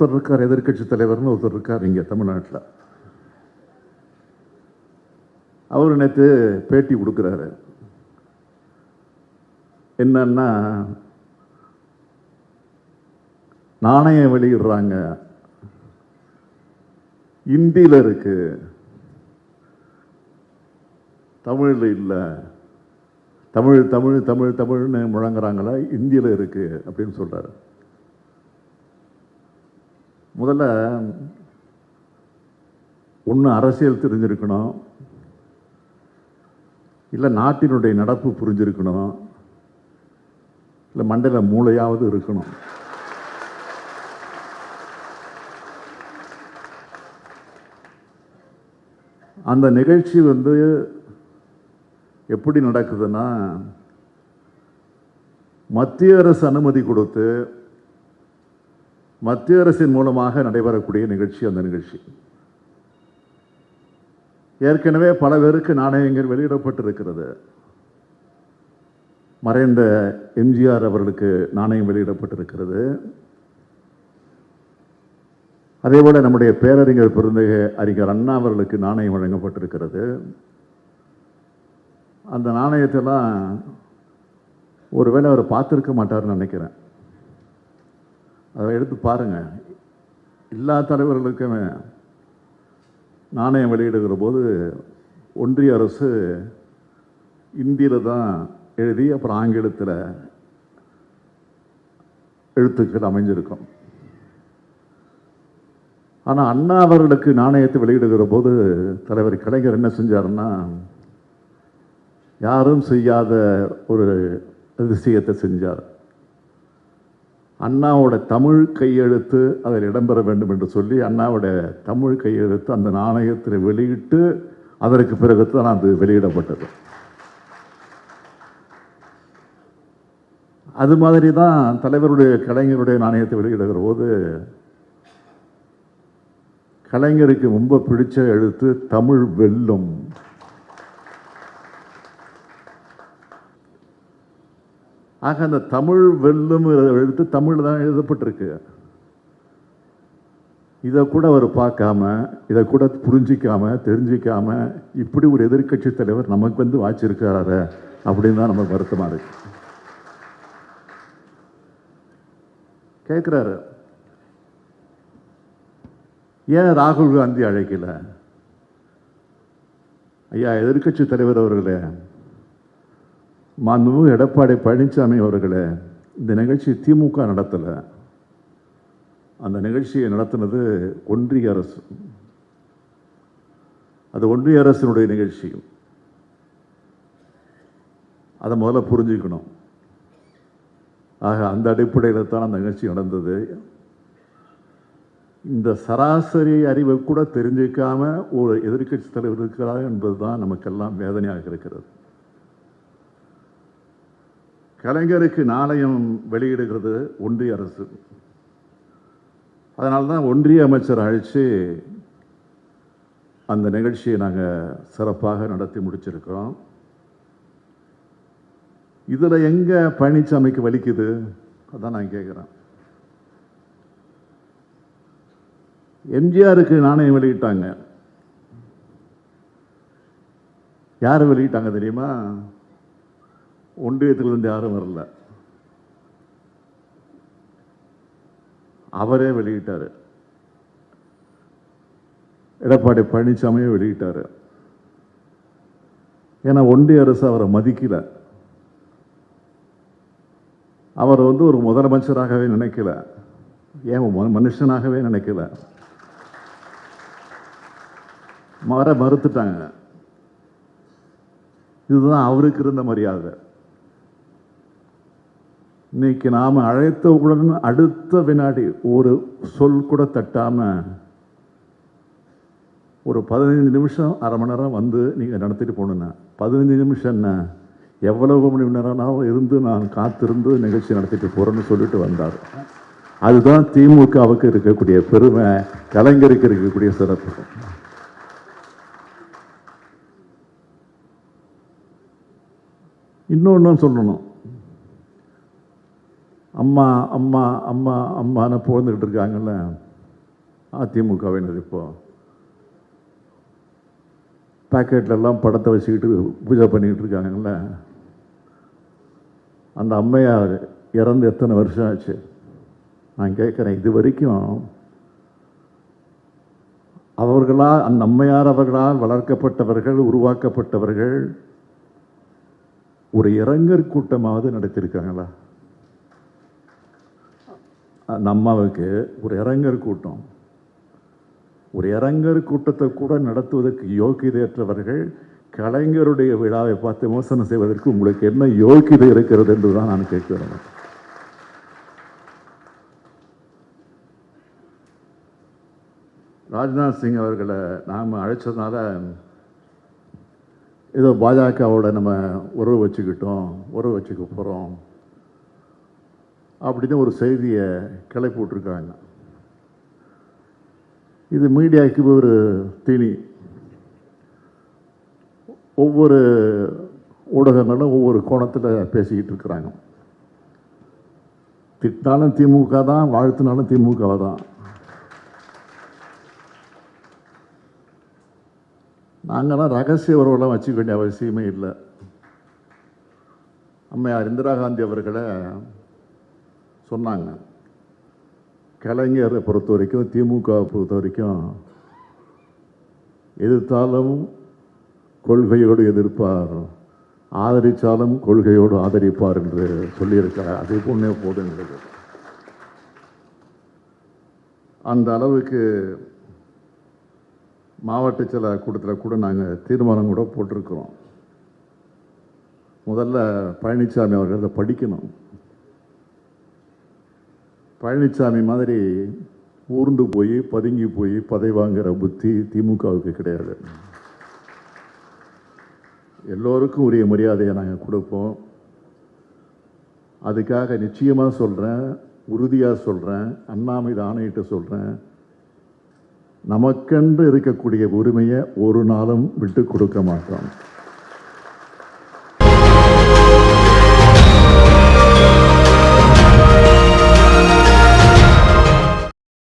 ஒருத்தர் இருக்கார் எதிர்க்கட்சி தலைவர்னு ஒருத்தர் இருக்கார் இங்கே தமிழ்நாட்டில். அவர் நேற்று பேட்டி கொடுக்குறாரு. என்னன்னா நாணயம் வெளியிடுறாங்க. இந்தியில் இருக்கு. தமிழில் இல்லை. தமிழ் தமிழ் தமிழ் தமிழ்னு முழங்குறாங்களா? இந்தியில் இருக்கு அப்படின்னு சொல்கிறாரு முதல்ல ஒன்று அரசியல் தெரிஞ்சிருக்கணும். இல்லை நாட்டினுடைய நடப்பு புரிஞ்சிருக்கணும். இல்லை மண்டல மூளையாவது இருக்கணும். அந்த நிகழ்ச்சி வந்து எப்படி நடக்குதுன்னா மத்திய அரசு அனுமதி கொடுத்து மத்திய அரசின் மூலமாக நடைபெறக்கூடிய நிகழ்ச்சி அந்த நிகழ்ச்சி. ஏற்கனவே பல பேருக்கு நாணயங்கள் வெளியிடப்பட்டிருக்கிறது. மறைந்த எம்ஜிஆர் அவர்களுக்கு நாணயம் வெளியிடப்பட்டிருக்கிறது. அதேபோல் நம்முடைய பேரறிஞர் பெருந்தகை அறிஞர் அண்ணா அவர்களுக்கு நாணயம் வழங்கப்பட்டிருக்கிறது. அந்த நாணயத்தெல்லாம் ஒருவேளை அவர் பார்த்துருக்க மாட்டார்னு நினைக்கிறேன். அதை எடுத்து பாருங்கள் எல்லா தலைவர்களுக்குமே நாணயம் வெளியிடுகிற போது ஒன்றிய அரசு இந்தியில் தான் எழுதி அப்புறம் ஆங்கிலத்தில் எழுத்துக்கள் அமைஞ்சிருக்கும். ஆனால் அண்ணா அவர்களுக்கு நாணயத்தை வெளியிடுகிற போது தலைவர் கலைஞர் என்ன செஞ்சாருன்னா யாரும் செய்யாத ஒரு அதிசயத்தை செஞ்சார். அண்ணாவோட தமிழ் கையெழுத்து அதில் இடம்பெற வேண்டும் என்று சொல்லி அண்ணாவோட தமிழ் கையெழுத்து அந்த நாணயத்தில் வெளியிட்டு அதற்கு பிறகு தான் அது வெளியிடப்பட்டது. அது மாதிரி தான் தலைவருடைய கலைஞருடைய நாணயத்தை வெளியிடுகிற போது கலைஞருக்கு ரொம்ப பிடிச்ச எழுத்து தமிழ் வெல்லும். ஆக அந்த தமிழ் வெல்லும் எழுத்து தமிழ் தான் எழுதப்பட்டிருக்கு. இதை கூட அவர் பார்க்காம இதை கூட புரிஞ்சிக்காம தெரிஞ்சிக்காம இப்படி ஒரு எதிர்க்கட்சி தலைவர் நமக்கு வந்து வாச்சிருக்காரு அப்படின்னு தான் நமக்கு வருத்தமாக இருக்கு. கேட்குறாரு. ஏன் ராகுல் காந்தி அழைக்கல? ஐயா எதிர்க்கட்சி தலைவர் அவர்களே மாண்புமிகு எடப்பாடி பழனிசாமி அவர்களே இந்த நிகழ்ச்சி திமுக நடத்தலை. அந்த நிகழ்ச்சியை நடத்தினது ஒன்றிய அரசு. அது ஒன்றிய அரசினுடைய நிகழ்ச்சி. அதை முதல்ல புரிஞ்சுக்கணும். ஆக அந்த அடிப்படையில் தான் அந்த நிகழ்ச்சி நடந்தது. இந்த சராசரி அறிவை கூட தெரிஞ்சிக்காமல் ஒரு எதிர்க்கட்சி தலைவர் இருக்கிறார் என்பதுதான் நமக்கெல்லாம் வேதனையாக இருக்கிறது. கலைஞருக்கு நாணயம் வெளியிடுகிறது ஒன்றிய அரசு. அதனால தான் ஒன்றிய அமைச்சர் அழைச்சி அந்த நிகழ்ச்சியை நாங்கள் சிறப்பாக நடத்தி முடிச்சிருக்கிறோம். இதில் எங்கே பழனிசாமிக்கு வலிக்குது? அதான் நான் கேட்குறேன் எம்ஜிஆருக்கு நாணயம் வெளியிட்டாங்க. யார் வெளியிட்டாங்க தெரியுமா? ஒன்றியத்திலிருந்து யாரும் வரல. அவரே வெளியிட்டார். எடப்பாடி பழனிசாமியே வெளியிட்டார். ஏன்னா ஒன்றிய அரசு அவரை மதிக்கல. அவர் வந்து ஒரு முதலமைச்சராகவே நினைக்கல. ஏன் மனுஷனாகவே நினைக்கல. வர மறுத்துட்டாங்க. இதுதான் அவருக்கு இருந்த மரியாதை. இன்னைக்கு அழைத்த அழைத்தவுடன் அடுத்த வினாடி ஒரு சொல் கூட தட்டாமல் ஒரு பதினைந்து நிமிஷம் அரை மணி நேரம் வந்து நீங்கள் நடத்திட்டு போகணுண்ணா பதினஞ்சு நிமிஷம் என்ன? எவ்வளவு மணி நேரம்னாலும் இருந்து நான் காத்திருந்து நிகழ்ச்சி நடத்திட்டு போகிறேன்னு சொல்லிட்டு வந்தார். அதுதான் திமுகவுக்கு இருக்கக்கூடிய பெருமை கலைஞருக்கு இருக்கக்கூடிய சிறப்பு. இன்னொன்று சொல்லணும். அம்மா அம்மா அம்மா அம்மான்னு புகழ்ந்துக்கிட்டு இருக்காங்கல்ல? அதிமுகவினர் இப்போ. பாக்கெட்ல படத்தை வச்சுக்கிட்டு பூஜை பண்ணிக்கிட்டு இருக்காங்கல்ல? அந்த அம்மையார் இறந்து எத்தனை வருஷம் ஆச்சு? நான் கேட்குறேன் இது வரைக்கும் அவர்களால் அந்த அம்மையார் அவர்களால் வளர்க்கப்பட்டவர்கள் உருவாக்கப்பட்டவர்கள் ஒரு இறங்கற் கூட்டமாவது நடத்தியிருக்காங்களா? அந்த அம்மாவுக்கு ஒரு இறங்கர் கூட்டம். ஒரு இறங்கர் கூட்டத்தை கூட நடத்துவதற்கு யோக்கியதையற்றவர்கள் கலைஞருடைய விழாவை பார்த்து விமர்சனம் செய்வதற்கு உங்களுக்கு என்ன யோக்கியதை இருக்கிறது என்று தான் நான் கேட்கிறேன் ராஜ்நாத் சிங் அவர்களை நாம் அழைச்சதுனால ஏதோ பாஜகவோட நம்ம உறவு வச்சுக்கிட்டோம் உறவு வச்சுக்க போகிறோம் அப்படின்னு ஒரு செய்தியை கிளப்பி விட்ருக்காங்க இது மீடியாவுக்கு ஒரு தீனி. ஒவ்வொரு ஊடகங்களும் ஒவ்வொரு கோணத்தில் பேசிக்கிட்டு இருக்கிறாங்க. திட்டினாலும் திமுக தான் வாழ்த்தினாலும் திமுக தான். நாங்கள்லாம் ரகசிய உறவெல்லாம் வச்சுக்க வேண்டிய அவசியமே இல்லை. அம்மையார் இந்திரா காந்தி அவர்களை சொன்னாங்க. கலைஞரை பொறுத்த வரைக்கும் திமுகவை பொறுத்த வரைக்கும் எதிர்த்தாலும் கொள்கையோடு எதிர்ப்பார். ஆதரித்தாலும் கொள்கையோடு ஆதரிப்பார் என்று சொல்லியிருக்கிறார். அதே பொண்ணே போதுங்கிறது அந்த அளவுக்கு மாவட்ட சில கூட்டத்தில் கூட நாங்கள் தீர்மானம் கூட போட்டிருக்கிறோம். முதல்ல பழனிசாமி அவர்கள் அதை படிக்கணும். பழனிசாமி மாதிரி ஊர்ந்து போய் பதுங்கி போய் பதை வாங்குகிற புத்தி திமுகவுக்கு கிடையாது. எல்லோருக்கும் உரிய மரியாதையை நாங்கள் கொடுப்போம். அதுக்காக நிச்சயமாக சொல்கிறேன் உறுதியாக சொல்கிறேன் அண்ணா ஆணையிட்டு சொல்கிறேன் நமக்கென்று இருக்கக்கூடிய உரிமையை ஒரு நாளும் விட்டு கொடுக்க மாட்டோம்.